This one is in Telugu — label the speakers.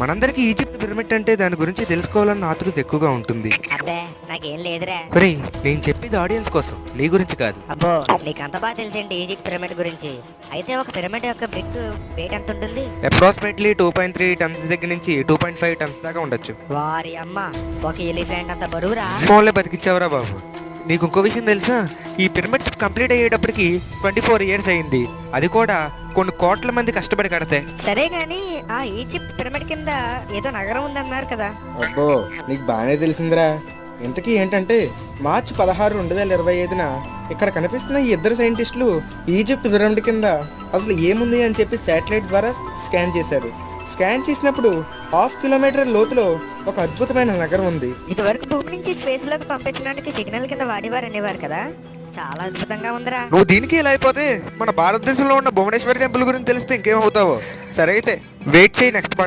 Speaker 1: మనందరికీ ఈజిప్ట్ పిరమిడ్ అంటే దాని గురించి తెలుసుకోవాలన్న ఆతృత ఎక్కువగా ఉంటుంది.
Speaker 2: అబ్బే నాకేం లేదురా.
Speaker 1: రే నేను చెప్పేది ఆడియన్స్ కోసం నీ గురించి కాదు.
Speaker 2: అబ్బో నీకు అంత బాగా తెలిసేంటి ఈజిప్ట్ పిరమిడ్ గురించి. అయితే ఒక పిరమిడ్ యొక్క బ్రిక్ వెయిట్ ఎంత ఉంటుంది?
Speaker 1: Approximately two point three tons దగ్గర నుంచి టూ పాయింట్ ఫైవ్ టన్స్ దాకా ఉండొచ్చు.
Speaker 2: వారి అమ్మ ఒక ఎలిఫెంట్ అంత బరువురా?
Speaker 1: ఫోన్లే బతికిచ్చావరా బాబు. నీకు ఇంకో విషయం తెలుసా? ఈ పిరమిడ్స్ కంప్లీట్ అయ్యేటప్పటికి ట్వంటీ ఫోర్ ఇయర్స్ అయింది. అది కూడా కొన్ని కోట్ల మంది కష్టపడి కడితే.
Speaker 2: సరే గాని ఆ ఈజిప్ట్ పిరమిడ్ కింద ఏదో నగరం ఉందన్నారు కదా.
Speaker 3: అబ్బో నీకు బాగానే తెలిసిందిరా. ఇంతకీ ఏంటంటే మార్చి పదహారు రెండు వేల ఇరవై ఐదున ఇక్కడ కనిపిస్తున్న ఈ ఇద్దరు సైంటిస్టులు ఈజిప్ట్ పిరమిడ్ కింద అసలు ఏముంది అని చెప్పి శాటిలైట్ ద్వారా స్కాన్ చేశారు. స్కాన్ చేసినప్పుడు హాఫ్ కిలోమీటర్ లోతులో ఒక అద్భుతమైన నగరం ఉంది.
Speaker 2: ఇదివరకు భూమి నుంచి స్పేస్లోకి పంపించడానికి సిగ్నల్ కింద వాడేవారు అనేవారు కదా. చాలా అద్భుతంగా ఉందిరా.
Speaker 1: నువ్వు దీనికి ఇలా అయిపోతే మన భారతదేశంలో ఉన్న భువనేశ్వరి టెంపుల్ గురించి తెలిస్తే ఇంకేం అవుతావో సరే అయితే వెయిట్ చేయి నెక్స్ట్